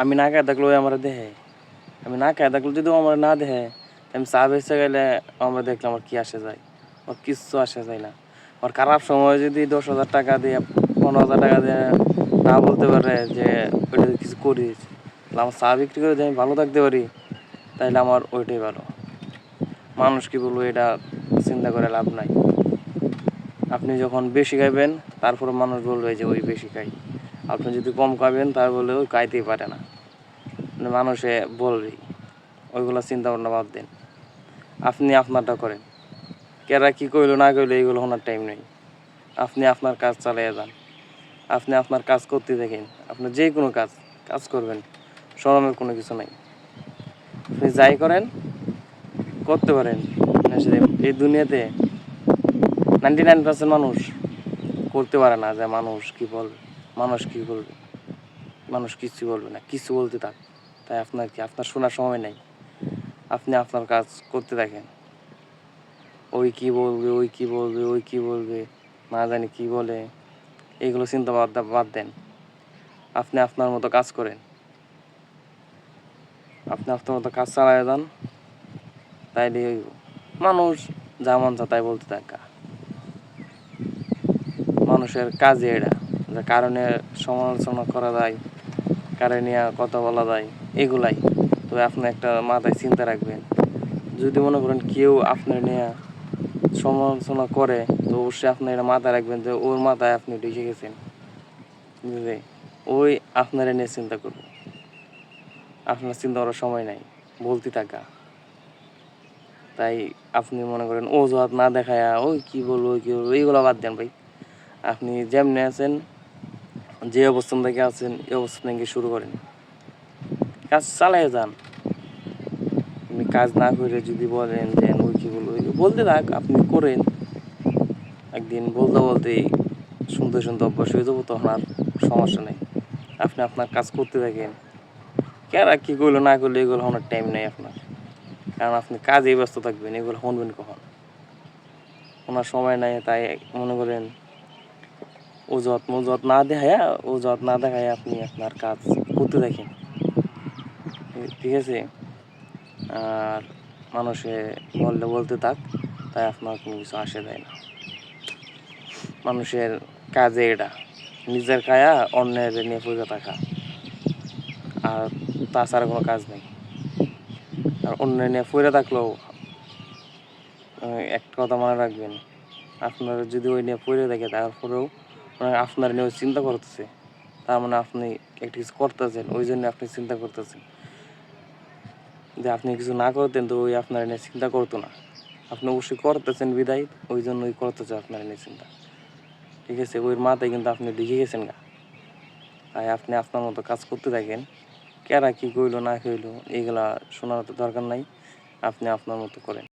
আমি না খায় থাকলে ওই আমার দেহে আমি না খায় থাকলে যদি আমার না দেহে আমি চা বেচতে গেলে আমরা দেখলে আমার কি আসে যায়। আমার কিচ্ছু আসে যায় না। আমার খারাপ সময় যদি দশ হাজার টাকা দিয়ে, পনেরো হাজার টাকা দিয়ে না বলতে পারে যে ওইটা কিছু করিস, তাহলে আমার চা বিক্রি করে যদি আমি ভালো থাকতে পারি। তাহলে আমার ওইটাই ভালো। মানুষ কি বলব, এটা চিন্তা করে লাভ নাই। আপনি যখন বেশি খাইবেন তারপরে মানুষ বলবে যে ওই বেশি খাই। আপনি যদি কম খাবেন, তার ওই খাইতেই পারে না। মানে মানুষে বলবেই ওইগুলো চিন্তা ভাবনা বাদ দেন। আপনি আপনারটা করেন। কেরা কি কইলো না কইলো, এইগুলো শোনার টাইম নেই। আপনি আপনার কাজ চালিয়ে যান। আপনি আপনার কাজ করতে দেখেন আপনি যে কোনো কাজ কাজ করবেন। সরমের কোনো কিছু নাই। আপনি যাই করেন, করতে পারেন। এই দুনিয়াতে নাইনটি নাইন পার্সেন্ট মানুষ করতে পারে না যে মানুষ কি বলবে। মানুষ কি বলবে? মানুষ কিছু বলবে না, কিছু বলতে থাক। তাই আপনার কি, আপনার শোনার সময় নেই। আপনি আপনার কাজ করতে থাকেন। ওই কি বলবে, ওই কি বলবে, ওই কি বলবে, না জানি কি বলে, এগুলো চিন্তা বাদ বাদ দেন। আপনি আপনার মতো কাজ করেন। আপনি আপনার মতো কাজ চালায় যান, তাইলে। মানুষ যা মন তাই বলতে থাকা। মানুষের কাজে এটা যে কারণে সমালোচনা করা যায় কারণে নিয়ে কথা বলা যায়, এগুলাই। তো আপনি একটা মাথায় চিন্তা রাখবেন, যদি মনে করেন কেউ আপনার নিয়ে সমালোচনা করে, তো অবশ্যই আপনি এটা মাথায় রাখবেন যে ওর মাথায় আপনি ঢুকে গেছেন। বুঝলে? ওই আপনার নিয়ে চিন্তা করব। আপনার চিন্তা করার সময় নাই, বলতে থাকা। তাই আপনি মনে করেন অজুহাত না দেখায়া, ওই কি বলব কি বলব? এইগুলো বাদ দেন ভাই। আপনি যেমনি আছেন যে অবস্থান থেকে আছেন, এই অবস্থান থেকে শুরু করেন। কাজ চালিয়ে যান। আপনি কাজ না করে যদি বলেন যে ওই বলতে থাক, আপনি করেন। একদিন বলতে বলতেই সুন্দর সুন্দর অভ্যাস হয়ে যাব, তখন আর সমস্যা নেই। আপনি আপনার কাজ করতে থাকেন। কেরা কি করল, না করল, এগুলো হওয়ার টাইম নেই আপনার। কারণ আপনি কাজেই ব্যস্ত থাকবেন, এগুলো শুনবেন কখন? ওনার সময় নাই, তাই মনে করেন ওজত মজত না দেখায় ওজত না দেখায় আপনি আপনার কাজ করতে দেখেন। ঠিক আছে? আর মানুষে বললে বলতে থাক, তাই আপনার কোনো কিছু আসে দেয় না। মানুষের কাজে এটা, নিজের খায়া অন্যের নিয়ে পড়ে থাকা। আর তাছাড়া কোনো কাজ নেই। আর অন্য নিয়ে পড়ে থাকলেও একটা কথা মনে রাখবেন, আপনার যদি ওই নিয়ে পড়ে থাকে, তারপরেও আপনার নিয়ে চিন্তা করতেছে। তার মানে আপনি একটা কিছু করতেছেন, ওই জন্য আপনি চিন্তা করতেছেন। যে আপনি কিছু না করতেন, তো ওই আপনার নিয়ে চিন্তা করতো না। আপনি অবশ্যই করতেছেন বিদায়, ওই জন্য ওই করতেছে আপনার নিয়ে চিন্তা। ঠিক আছে, ওই মাথায় কিন্তু আপনি লিখে গেছেন গা। তাই আপনি আপনার মতো কাজ করতে থাকেন। কেরা কি কইলো, না কইলো এইগুলা শোনার তো দরকার নাই। আপনি আপনার মতো করেন।